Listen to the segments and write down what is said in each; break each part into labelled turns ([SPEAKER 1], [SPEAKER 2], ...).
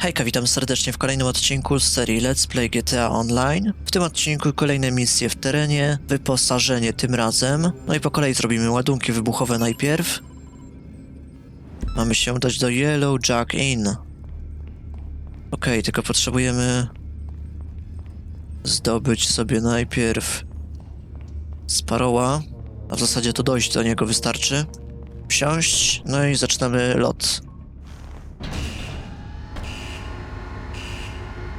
[SPEAKER 1] Hejka, witam serdecznie w kolejnym odcinku z serii Let's Play GTA Online. W tym odcinku kolejne misje w terenie, wyposażenie tym razem. No i po kolei zrobimy ładunki wybuchowe najpierw. Mamy się udać do Yellow Jack Inn. Okej, tylko potrzebujemy zdobyć sobie najpierw Sparrowa, a w zasadzie to dojść do niego wystarczy. Wsiąść, no i zaczynamy lot.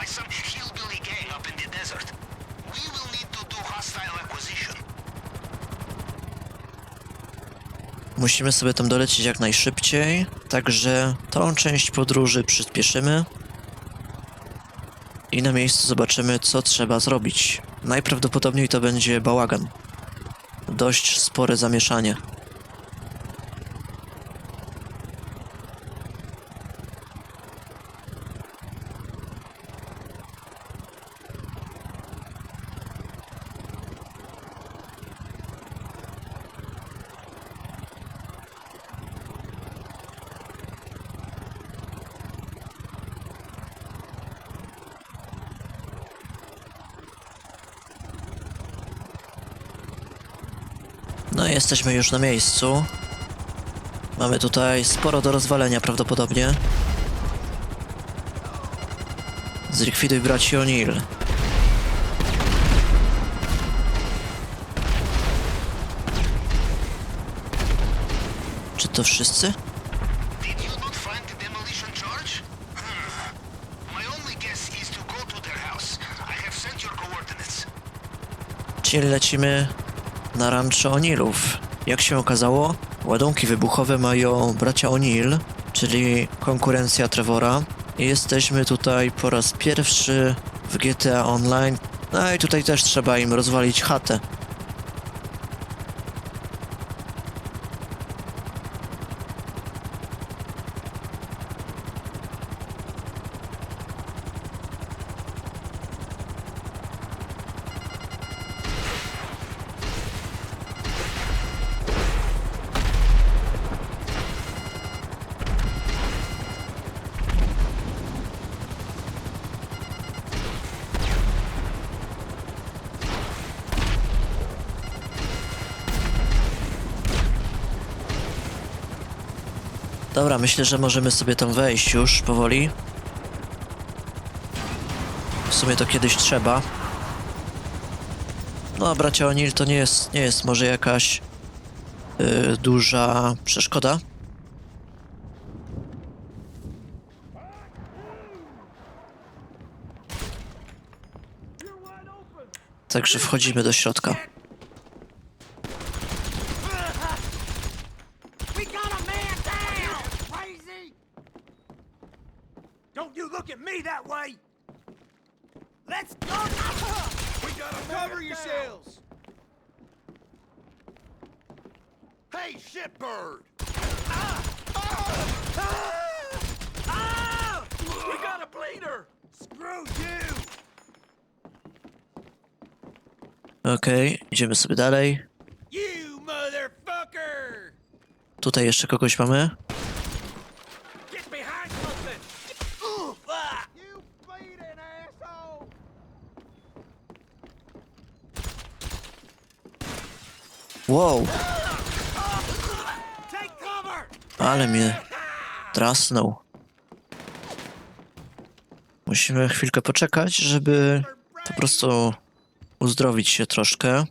[SPEAKER 2] by some hillbilly gang up in the desert. We will need to do hostile acquisition.
[SPEAKER 1] Musimy sobie tam dolecieć jak najszybciej, także tą część podróży przyspieszymy i na miejscu zobaczymy, co trzeba zrobić. Najprawdopodobniej to będzie bałagan. Dość spore zamieszanie. No i jesteśmy już na miejscu. Mamy tutaj sporo do rozwalenia prawdopodobnie. Zlikwiduj braci O'Neill. Czy to wszyscy?
[SPEAKER 2] Hmm.
[SPEAKER 1] Czyli lecimy na rancho O'Neillów. Jak się okazało, ładunki wybuchowe mają bracia O'Neill, czyli konkurencja Trevora. I jesteśmy tutaj po raz pierwszy w GTA Online. No i tutaj też trzeba im rozwalić chatę. Dobra, myślę, że możemy sobie tam wejść już powoli. W sumie to kiedyś trzeba. No, bracia O'Neill to nie jest, nie jest może jakaś yy, duża przeszkoda. Także wchodzimy do środka.
[SPEAKER 3] We got a man down! Crazy! Don't you look at me that way! Let's go! We gotta cover yourselves! Hey, shitbird! Ah! Ah! Ah! We got a bleeder! Screw you!
[SPEAKER 1] Okej, idziemy sobie dalej.
[SPEAKER 3] You motherfucker!
[SPEAKER 1] Tutaj jeszcze kogoś mamy. Wow, ale mnie drasnął. Musimy chwilkę poczekać, żeby po prostu uzdrowić się troszkę.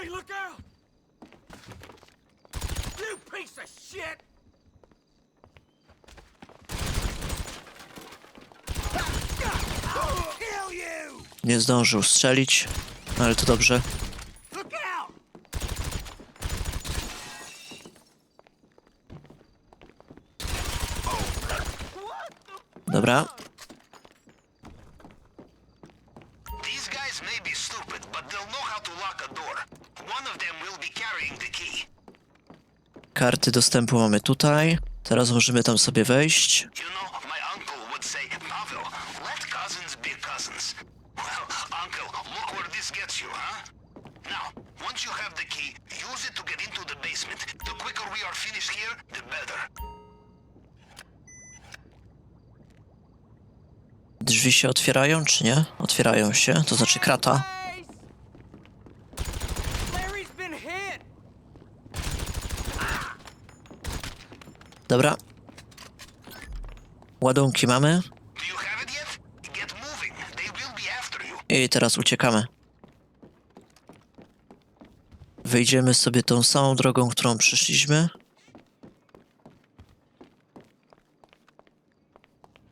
[SPEAKER 3] Hey, look out! You piece of shit!
[SPEAKER 1] Nie zdążył strzelić, no ale to dobrze. Dobra.
[SPEAKER 2] One of them will be carrying the key.
[SPEAKER 1] karty dostępu mamy tutaj. Teraz możemy tam sobie wejść.
[SPEAKER 2] You know, my uncle would say, Pavel, let cousins be cousins. Well, uncle, look where this gets you, huh? Now, once you have the key, use it to get into the basement. The quicker we are finished here, the better.
[SPEAKER 1] Drzwi się otwierają, czy nie? Otwierają się, to znaczy krata.
[SPEAKER 3] Larry's been hit!
[SPEAKER 1] Dobra. Ładunki mamy.
[SPEAKER 2] Do you have it yet? Get moving. They will be after you.
[SPEAKER 1] I teraz uciekamy. Wyjdziemy sobie tą samą drogą, którą przyszliśmy.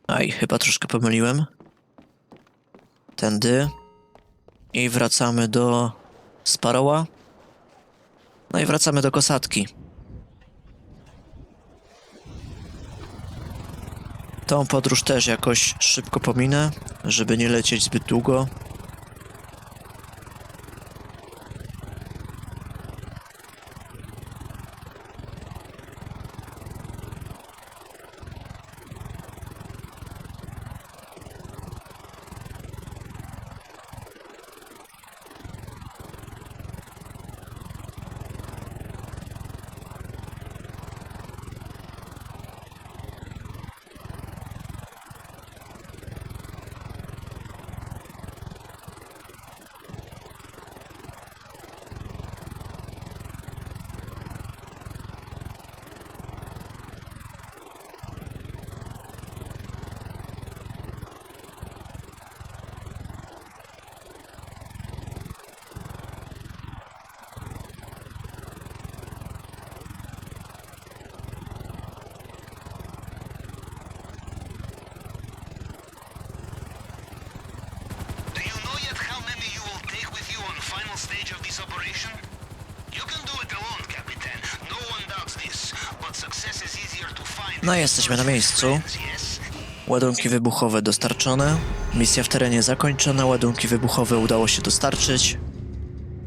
[SPEAKER 1] Aj, chyba troszkę pomyliłem. Tędy. I wracamy do Sparoła. No i wracamy do Kosatki. Tą podróż też jakoś szybko pominę, żeby nie lecieć zbyt długo.
[SPEAKER 2] Do you know yet how many you will take with you on final stage of this operation? You can do it alone, Capitan. No one doubts this. But success is easier to find.
[SPEAKER 1] No, jesteśmy na miejscu. Ładunki wybuchowe dostarczone. Misja w terenie zakończona. Ładunki wybuchowe udało się dostarczyć.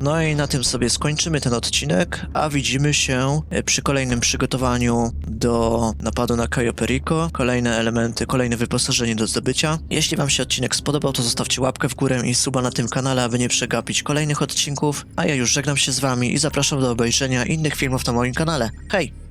[SPEAKER 1] No i na tym sobie skończymy ten odcinek, a widzimy się e, przy kolejnym przygotowaniu do napadu na Cayo Perico. Kolejne elementy, kolejne wyposażenie do zdobycia. Jeśli Wam się odcinek spodobał, to zostawcie łapkę w górę i suba na tym kanale, aby nie przegapić kolejnych odcinków. A ja już żegnam się z Wami i zapraszam do obejrzenia innych filmów na moim kanale. Hej!